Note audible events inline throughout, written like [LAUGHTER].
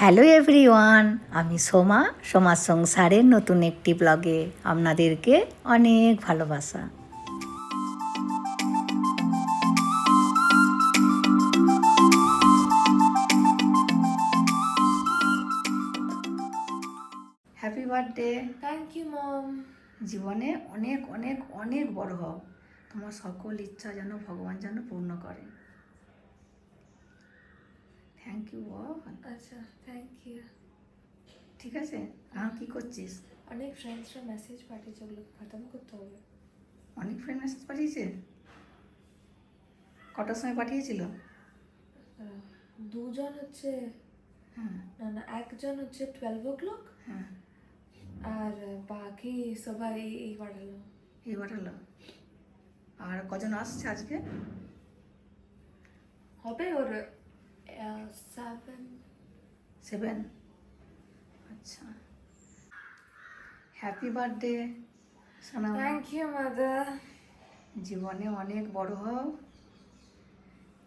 Hello everyone আমি সোমা সোমা সংসারের নতুন একটি ব্লগে আপনাদেরকে অনেক ভালোবাসা। Happy birthday thank you mom জীবনে অনেক অনেক অনেক বড় হও। তোমার সকল ইচ্ছা যেন ভগবান যেন পূর্ণ করে। থ্যাংক ইউ বল আচ্ছা থ্যাংক ইউ ঠিক আছে? আর কি করছিস? অনেক ফ্রেন্ডসরা মেসেজ পাঠিয়েছে ওগুলোকে খতম করতে হবে। অনেক ফ্রেন্ড মেসেজ পাঠিয়েছে? কটার সময় পাঠিয়েছিল? দুজন হচ্ছে হ্যাঁ না না একজন হচ্ছে টুয়েলভ ও ক্লক হ্যাঁ আর বাকি সবাই এই- পাঠালো। এই পাঠালো। আর কজন আসছে আজকে? হবে ওর সেভেন সেভেন আচ্ছা। হ্যাপি বার্থডে সোনা থ্যাংক ইউ মাদার জীবনে অনেক বড় হও।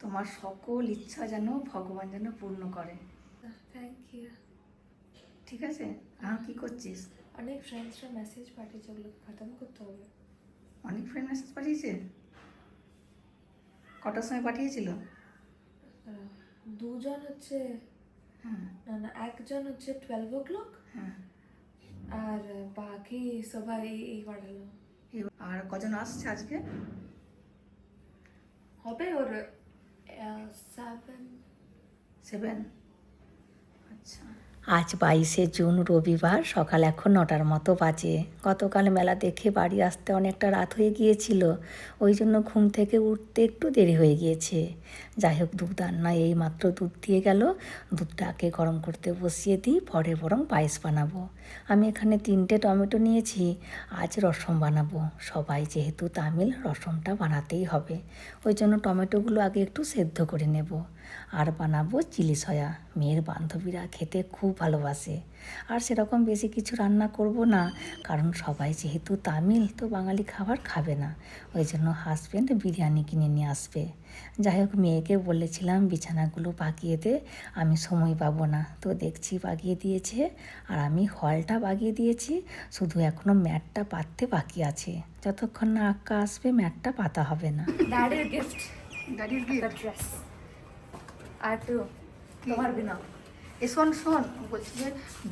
তোমার সকল ইচ্ছা যেন ভগবান যেন পূর্ণ করে। থ্যাংক ইউ ঠিক আছে? আর কি করছিস? অনেক ফ্রেন্ডসরা মেসেজ পাঠিয়েছে ওগুলোকে খতম করতে হবে। অনেক ফ্রেন্ড মেসেজ পাঠিয়েছে? কটার সময় পাঠিয়েছিল? দুজন হচ্ছে হ্যাঁ না না একজন হচ্ছে টুয়েলভ ও ক্লক হ্যাঁ আর বাকি সবাই এই পাঠালো। আর কজন আসছে আজকে? হবে ওর সেভেন সেভেন আচ্ছা। আজ বাইশে জুন, রবিবার, সকাল এখন নটার মতো বাজে। গতকাল মেলা দেখে বাড়ি আসতে অনেকটা রাত হয়ে গিয়েছিল, ওই জন্য ঘুম থেকে উঠতে একটু দেরি হয়ে গিয়েছে। যাই হোক, দুধ রান্না এই মাত্র দুধ দিয়ে গেল। দুধটাকে গরম করতে বসিয়ে দিই, পরে বরং পায়েস বানাবো। আমি এখানে তিনটে টমেটো নিয়েছি, আজ রসম বানাবো। সবাই যেহেতু তামিল রসমটা বানাতেই হবে। ওই জন্য টমেটোগুলো আগে একটু সেদ্ধ করে নেব। আর বানাবো চিলি সয়া। মেয়ের বান্ধবীরা খেতে খুব ভালোবাসে। আর সেরকম বেশি কিছু রান্না করব না কারণ সবাই যেহেতু তামিল তো বাঙালি খাবার খাবে না। ওই জন্য হাজব্যান্ড বিরিয়ানি কিনে নিয়ে আসবে। যাই হোক মেয়েকে বলেছিলাম বিছানাগুলো পাকিয়ে দে আমি সময় পাবো না। তো দেখছি বাগিয়ে দিয়েছে আর আমি হলটা বাগিয়ে দিয়েছি শুধু এখনও ম্যাটটা পাততে বাকি আছে। যতক্ষণ না আক্কা আসবে ম্যাটটা পাতা হবে না। ড্রেস আর টু তোমার বিনা এ শোন শোন বলছি যে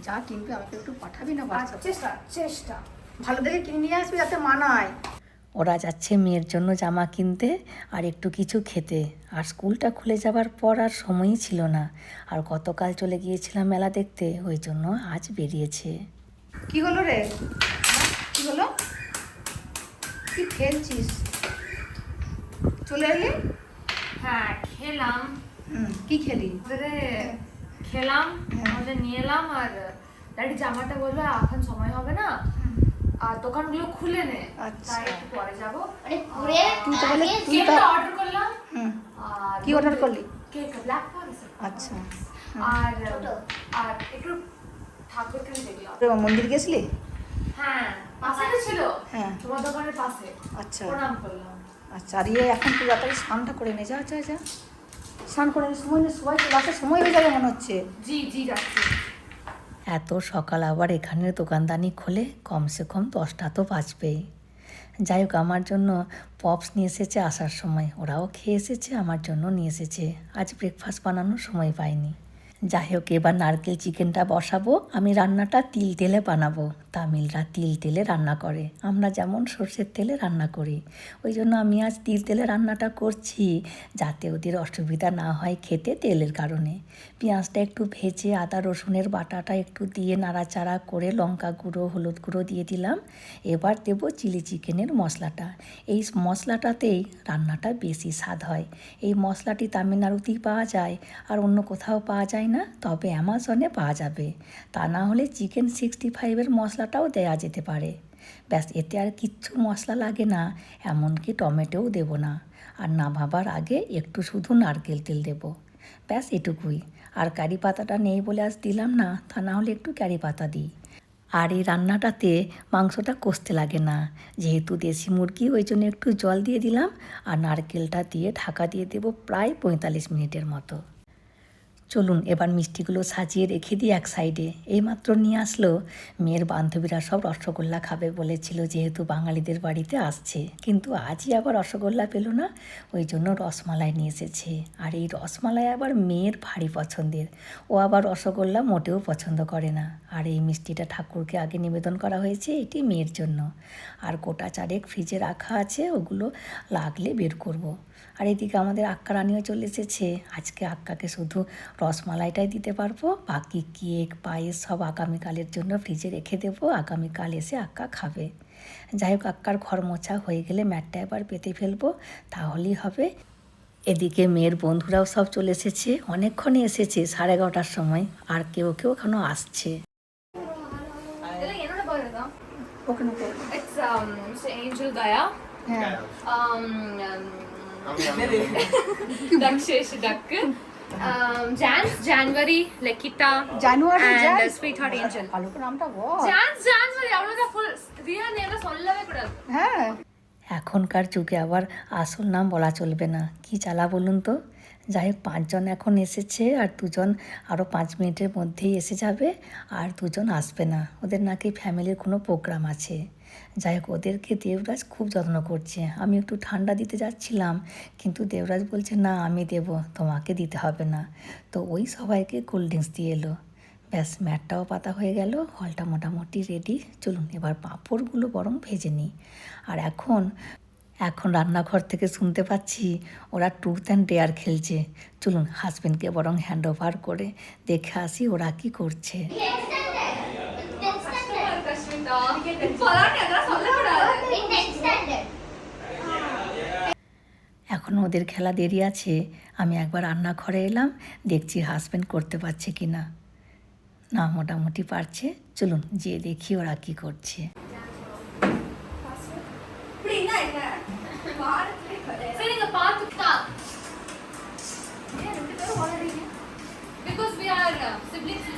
যা কিনবে আমাকে একটু পাঠাবি না বাচ্চা চেষ্টা চেষ্টা। ভালো দেখে কিনে নিয়ে আসবি যাতে মানায়। ওরা যাচ্ছে মেয়ের জন্য জামা কিনতে আর একটু কিছু খেতে। আর স্কুলটা খুলে যাবার পর আর সময়ই ছিল না। আর গতকাল চলে গিয়েছিলাম মেলা দেখতে ওই জন্য আজ বেরিয়েছে। কি হলো রে? কি হলো? কি খেলছিস? চলে এলি? হ্যাঁ খেলাম। কি খেলি? ওদের খেলাম। আমাদের নিয়ে এলাম আর ড্যাডি জামাটা বলল এখন সময় হবে না। আর দোকানগুলো খুলে নে। আচ্ছা। তাই একটু পরে যাব। তুই তাহলে তুই কেকটা তা অর্ডার করলাম। আর কি অর্ডার করলি? কেক ব্ল্যাক ফরেস্ট আচ্ছা। আর আর একটু ঠাকুরকে দেখলাম। তো মন্দির গেছিলি? হ্যাঁ পাশে তো ছিল। হ্যাঁ। তোমার দোকানের পাশে। আচ্ছা। প্রণাম করলাম। আচ্ছা আর ইয়ে এখন তুই তাড়াতাড়ি স্নানটা করে নে যা যা যা। স্নান করে সময় নেই সবাই চলে আসার সময় হয়ে যাবে মনে হচ্ছে। জি জি যাচ্ছি। এত সকাল আবার এখানের দোকানদানি খোলে কমসে কম দশটা তো বাজবেই। যাই হোক আমার জন্য পপস নিয়ে এসেছে আসার সময়। ওরাও খেয়ে এসেছে আমার জন্য নিয়ে এসেছে। আজ ব্রেকফাস্ট বানানোর সময় পাইনি। যাই হোক, এবার নারকেল চিকেনটা বসাবো। আমি রান্নাটা তিল তেলে বানাবো। তামিলরা তিল তেলে রান্না করে। আমরা যেমন সর্ষের তেলে রান্না করি। ওই জন্য আমি আজ তিল তেলে রান্নাটা করছি, যাতে ওদের অসুবিধা না হয় খেতে তেলের কারণে। পেঁয়াজটা একটু ভেজে আদা, রসুনের বাটাটা একটু দিয়ে নাড়াচাড়া করে লঙ্কা গুঁড়ো, হলুদ গুঁড়ো দিয়ে দিলাম। এবার দেব চিলি চিকেনের মশলাটা। এই মশলাটাতেই রান্নাটা বেশি স্বাদ হয়। এই মশলাটি তামিলনাড়ুতেই পাওয়া যায়, আর অন্য কোথাও পাওয়া যায় না। তবে অ্যামাজনে পাওয়া যাবে। তা না হলে চিকেন সিক্সটি ফাইভের মশলাটাও দেওয়া যেতে পারে। ব্যাস, এতে আর কিচ্ছু মশলা লাগে না, এমনকি টমেটোও দেব না। আর না ভাবার আগে একটু শুধু নারকেল তেল দেব। ব্যাস, এটুকুই। আর কারি পাতাটা নেই বলে আজ দিলাম না, তা না হলে একটু কারি পাতা দিই। আর এই রান্নাটাতে মাংসটা কষতে লাগে না। যেহেতু দেশি মুরগি, ওই জন্য একটু জল দিয়ে দিলাম। আর নারকেলটা দিয়ে ঢাকা দিয়ে দেবো প্রায় পঁয়তাল্লিশ মিনিটের মতো। চলুন এবার মিষ্টিগুলো সাজিয়ে রেখে দিই এক সাইডে এইমাত্র নিয়ে আসলো মেয়ের বান্ধবীরা সব রসগোল্লা খাবে বলেছিল যেহেতু বাঙালিদের বাড়িতে আসছে। কিন্তু আজই আবার রসগোল্লা পেল না, ওই জন্য রসমালাই নিয়ে এসেছে। আর এই রসমালাই আবার মেয়ের ভারী পছন্দের। ও আবার রসগোল্লা মোটেও পছন্দ করে না। আর এই মিষ্টিটা ঠাকুরকে আগে নিবেদন করা হয়েছে এটি মেয়ের জন্য। আর গোটা চারেক ফ্রিজে রাখা আছে, ওগুলো লাগলে বের করব। আর এদিকে আমাদের আক্কা রানিও চলে এসেছে। আজকে আক্কাকে শুধু রসমালাইটাই দিতে পারব। বাকি কেক পায়েস সব আগামীকালের জন্য ফ্রিজে রেখে দেবো। আগামীকাল এসে আক্কা খাবে। যাই হোক আক্কার ঘর মোছা হয়ে গেলে ম্যাটটা এবার পেতে ফেলব। তাহলেই হবে। এদিকে মেয়ের বন্ধুরাও সব চলে এসেছে। অনেকক্ষণই এসেছে সাড়ে এগারোটার সময়। আর কেউ কেউ এখনও আসছে। হ্যাঁ। [LAUGHS] Dak. um, Jan, January, Lekita, January, and Jan? Sweetheart Angel. আলোক নামটা বল। Jan, January, আমরা তো ফুল রিয়া নেমটা সল্লাবে কুড়াল হ্যাঁ। এখনকার যুগে আবার আসল নাম বলা চলবে না। কি চালা বলুন তো? যাই হোক পাঁচজন এখন এসেছে আর দুজন আরও পাঁচ মিনিটের মধ্যেই এসে যাবে আর দুজন আসবে না। ওদের নাকি ফ্যামিলির কোনো প্রোগ্রাম আছে। যাই হোক, ওদেরকে দেবরাজ খুব যত্ন করছে। আমি একটু ঠান্ডা দিতে যাচ্ছিলাম, কিন্তু দেবরাজ বলছে, না, আমি দেব, তোমাকে দিতে হবে না। তো ওই সবাইকে কোল্ড ড্রিঙ্কস দিয়ে এলো। ব্যাস, ম্যাটটাও পাতা হয়ে গেল, হলটা মোটামুটি রেডি চলুন, এবার পাঁপড়গুলো বরং ভেজে নিই। আর এখন এখন রান্নাঘর থেকে শুনতে পাচ্ছি, ওরা ট্রুথ অ্যান্ড ডেয়ার খেলছে। চলুন হাজবেন্ডকে বরং হ্যান্ড ওভার করে দেখে আসি ওরা কি করছে। এখন ওদের খেলা দেরি আছে। আমি একবার রান্নাঘরে এলাম দেখছি হাজব্যান্ড করতে পারছে কি না না মোটামুটি পারছে। চলুন যেয়ে দেখি ওরা কি করছে। Because we are uh, siblings.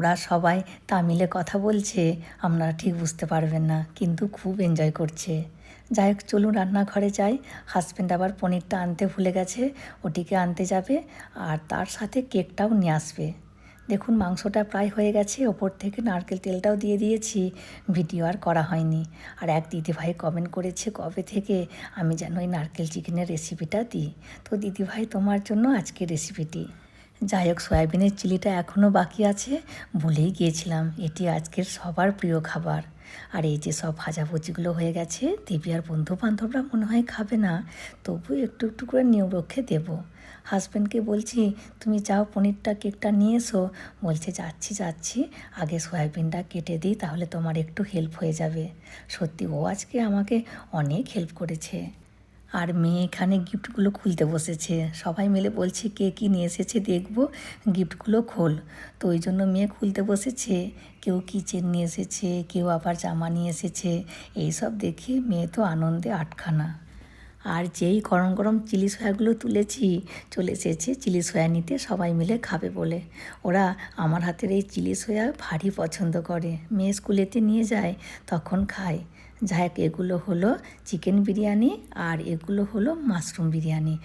ওরা সবাই তামিলে কথা বলছে, আপনারা ঠিক বুঝতে পারবেন না, কিন্তু খুব এনজয় করছে। যাই হোক, চলুন রান্নাঘরে যাই। হাজব্যান্ড আবার পনিরটা আনতে ভুলে গেছে, ওটিকে আনতে যাবে, আর তার সাথে কেকটাও নিয়ে আসবে। দেখুন, মাংসটা প্রায় হয়ে গেছে, ওপর থেকে নারকেল তেলটাও দিয়ে দিয়েছি, ভিডিও আর করা হয়নি। আর এক দিদিভাই কমেন্ট করেছে, কবে থেকে আমি যেন ওই নারকেল চিকেনের রেসিপিটা দিই? তো দিদিভাই, তোমার জন্য আজকে রেসিপিটি যাই হোক, সয়াবিনের চিলিটা এখনও বাকি আছে, ভুলেই গিয়েছিলাম। এটি আজকের সবার প্রিয় খাবার। আর এই যে সব ভাজাভুজিগুলো হয়ে গেছে, দেবী আর বন্ধু বান্ধবরা মনে হয় খাবে না, তবু একটু একটু করে নিয়ম রক্ষে দেবো। হাজব্যান্ডকে বলছি, তুমি যাও পনিরটা, কেকটা নিয়ে এসো। বলছে, যাচ্ছি যাচ্ছি। আগে সয়াবিনটা কেটে দিই, তাহলে তোমার একটু হেল্প হয়ে যাবে। সত্যি, ও আজকে আমাকে অনেক হেল্প করেছে। আর মেয়ে এখানে গিফটগুলো খুলতে বসেছে। সবাই মিলে বলছে, কে কী নিয়ে এসেছে দেখব। গিফটগুলো খোল। তো ওই জন্য মেয়ে খুলতে বসেছে। কেউ কিচেন নিয়ে এসেছে, কেউ আবার জামা নিয়ে এসেছে। এইসব দেখে মেয়ে তো আনন্দে আটখানা। আর যেই গরম গরম চিলি সয়াগুলো তুলেছি, চলে এসেছে চিলি সয়া নিতে, সবাই মিলে খাবে বলে। ওরা আমার হাতের এই চিলি সয়া ভারী পছন্দ করে। মেয়ে স্কুলেতে নিয়ে যায়, তখন খায়। যাই হোক এগুলো হলো চিকেন বিরিয়ানি আর এগুলো হলো মাশরুম বিরিয়ানি।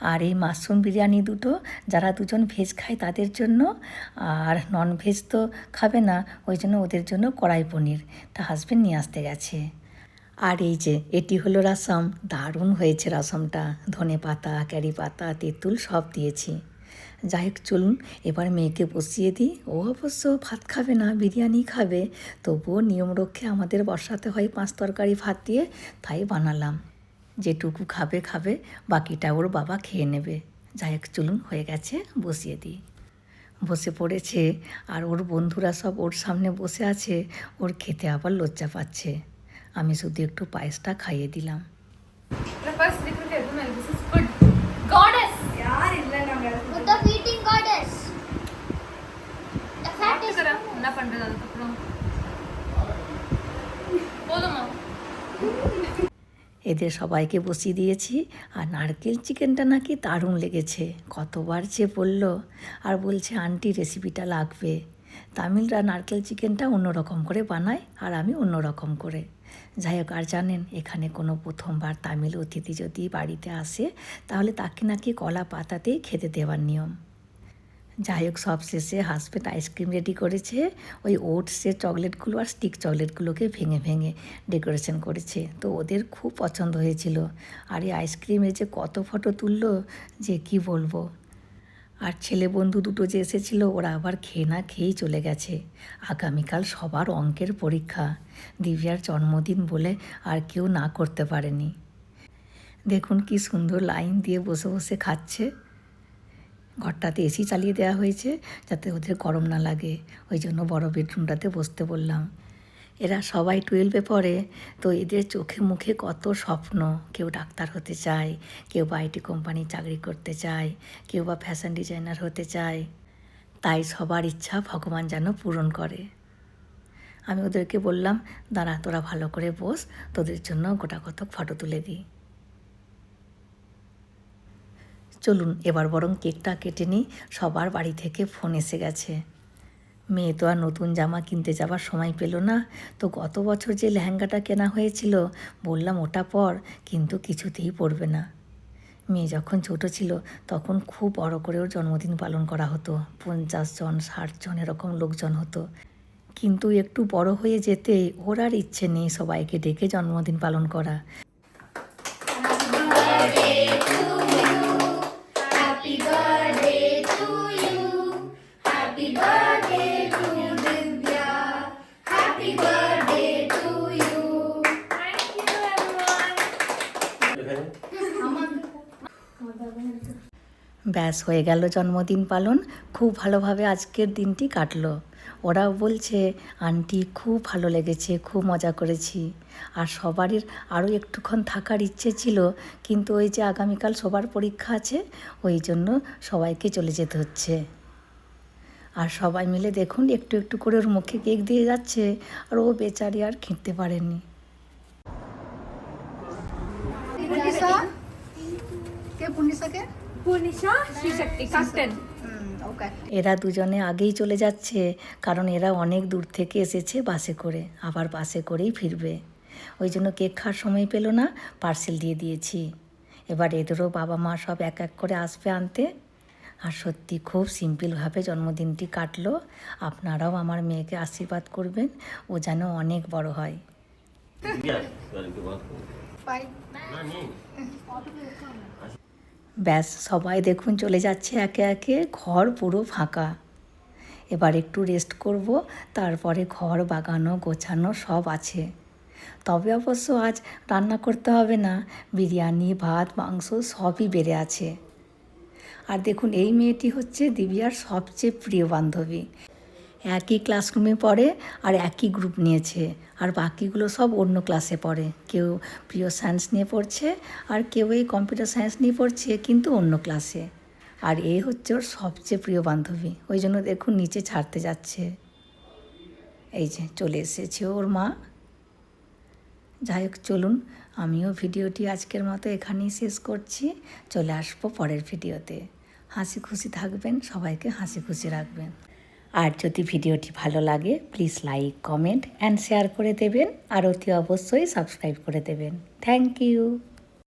আর এই মাশরুম বিরিয়ানি দুটো যারা দুজন ভেজ খায় তাদের জন্য, আর নন ভেজ তো খাবে না, ওই জন্য ওদের জন্য কড়াই পনির। তা হাজবেন্ড নিয়ে আসতে গেছে। আর এই যে, এটি হলো রাসম। দারুণ হয়েছে রাসমটা। ধনে পাতা ক্যারি পাতা, তেঁতুল সব দিয়েছি। যাই হোক, চলুন, এবার মেয়েকে বসিয়ে দিই। ও অবশ্য ভাত খাবে না, বিরিয়ানি খাবে। তবুও নিয়ম রক্ষে আমাদের বসাতে হয় পাঁচ তরকারি ভাত দিয়ে, তাই বানালাম। যেটুকু খাবে খাবে, বাকিটা ওর বাবা খেয়ে নেবে। যাই হোক, চলুন, হয়ে গেছে, বসিয়ে দিই। বসে পড়েছে, আর ওর বন্ধুরা সব ওর সামনে বসে আছে, ওর খেতে আবার লজ্জা পাচ্ছে। আমি শুধু একটু পায়েসটা খাইয়ে দিলাম। এদের সবাইকে বসিয়ে দিয়েছি। আর নারকেল চিকেনটা নাকি দারুণ লেগেছে। কতবার যে বলল। আর বলছে, আন্টি রেসিপিটা লাগবে। তামিলরা নারকেল চিকেনটা অন্যরকম করে বানায় আর আমি অন্যরকম করে। যাই হোক, আর জানেন, এখানে কোনো প্রথমবার তামিল অতিথি যদি বাড়িতে আসে, তাহলে তাকে নাকি কলা পাতাতেই খেতে দেওয়ার নিয়ম। যাই হোক, সব শেষে হাজব্যান্ড আইসক্রিম রেডি করেছে। ওই ওটসের চকলেটগুলো আর স্টিক চকলেটগুলোকে ভেঙে ভেঙে ডেকোরেশন করেছে। তো ওদের খুব পছন্দ হয়েছিল। আর এই আইসক্রিমে যে কত ফটো তুললো, যে কি বলব? আর ছেলে বন্ধু দুটো যে এসেছিল, ওরা আবার খেয়ে না খেয়েই চলে গেছে। আগামীকাল সবার অঙ্কের পরীক্ষা। দিব্যার জন্মদিন বলে আর কেউ না করতে পারেনি। দেখুন কি সুন্দর লাইন দিয়ে বসে বসে খাচ্ছে। ঘরটাতে এসি চালিয়ে দেওয়া হয়েছে যাতে ওদের গরম না লাগে। ওই জন্য বড় বেডরুমটাতে বসতে বললাম। এরা সবাই টুয়েলভে পড়ে, তো এদের চোখে মুখে কত স্বপ্ন। কেউ ডাক্তার হতে চায়, কেউ বা আইটি কোম্পানি চাকরি করতে চায়, কেউ বা ফ্যাশন ডিজাইনার হতে চায়। তাই সবার ইচ্ছা ভগবান যেন পূরণ করে। আমি ওদেরকে বললাম, দাঁড়া, তোরা ভালো করে বস, তোদের জন্য গোটা কত ফটো তুলে দিই। চলুন, এবার বরং কেকটা কেটে নিই। সবার বাড়ি থেকে ফোন এসে গেছে। মেয়ে তো আর নতুন জামা কিনতে যাবার সময় পেল না। তো গত বছর যে লেহেঙ্গাটা কেনা হয়েছিল, বললাম ওটা পর, কিন্তু কিছুতেই পড়বে না। মেয়ে যখন ছোট ছিল, তখন খুব বড় করে ওর জন্মদিন পালন করা হতো। পঞ্চাশ জন, ষাট জন এরকম লোকজন হতো। কিন্তু একটু বড় হয়ে যেতে ওর আর ইচ্ছে নেই সবাইকে ডেকে জন্মদিন পালন করা। ব্যাস, হয়ে গেল জন্মদিন পালন। খুব ভালোভাবে আজকের দিনটি কাটলো। ওরাও বলছে, আন্টি, খুব ভালো লেগেছে, খুব মজা করেছি। আর সবারই আরও একটুক্ষণ থাকার ইচ্ছে ছিল, কিন্তু ওই যে আগামীকাল সবার পরীক্ষা আছে, ওই জন্য সবাইকে চলে যেতে হচ্ছে। আর সবাই মিলে দেখুন, একটু একটু করে ওর মুখে কেক দিয়ে যাচ্ছে, আর ও বেচারি আর খেতে পারেনি। কে এরা দুজনে আগেই চলে যাচ্ছে কারণ এরা অনেক দূর থেকে এসেছে বাসে করে আবার বাসে করেই ফিরবে। ওই জন্য কেক খাওয়ার সময় পেল না পার্সেল দিয়ে দিয়েছি। এবার এদেরও বাবা মা সব এক এক করে আসবে আনতে। আর সত্যি খুব সিম্পলভাবে জন্মদিনটি কাটলো। আপনারাও আমার মেয়েকে আশীর্বাদ করবেন ও যেন অনেক বড় হয়. [LAUGHS] ব্যাস, সবাই দেখুন চলে যাচ্ছে একে একে, ঘর পুরো ফাঁকা। এবার একটু রেস্ট করব, তারপরে ঘর বাগানো গোছানো সব আছে। তবে অবশ্য আজ রান্না করতে হবে না, বিরিয়ানি, ভাত, মাংস সবই বেড়ে আছে। আর দেখুন, এই মেয়েটি হচ্ছে দিবিয়ার সবচেয়ে প্রিয় বান্ধবী। একই ক্লাসরুমে পড়ে আর একই গ্রুপ নিয়েছে। আর বাকিগুলো সব অন্য ক্লাসে পড়ে। কেউ প্রিয় সায়েন্স নিয়ে পড়ছে আর কেউ এই কম্পিউটার সায়েন্স নিয়ে পড়ছে, কিন্তু অন্য ক্লাসে আর এই হচ্ছে ওর সবচেয়ে প্রিয় বান্ধবী। ওই জন্য দেখুন নিচে ছাড়তে যাচ্ছে। এই যে চলে এসেছে ওর মা। যাই হোক, চলুন, আমিও ভিডিওটি আজকের মতো এখানেই শেষ করছি। চলে আসব পরের ভিডিওতে। হাসি খুশি থাকবেন, সবাইকে হাসি খুশি রাখবেন। আর যদি ভিডিওটি ভালো লাগে please like comment and share করে দেবেন। আর অতি অবশ্যই সাবস্ক্রাইব করে দেবেন। Thank you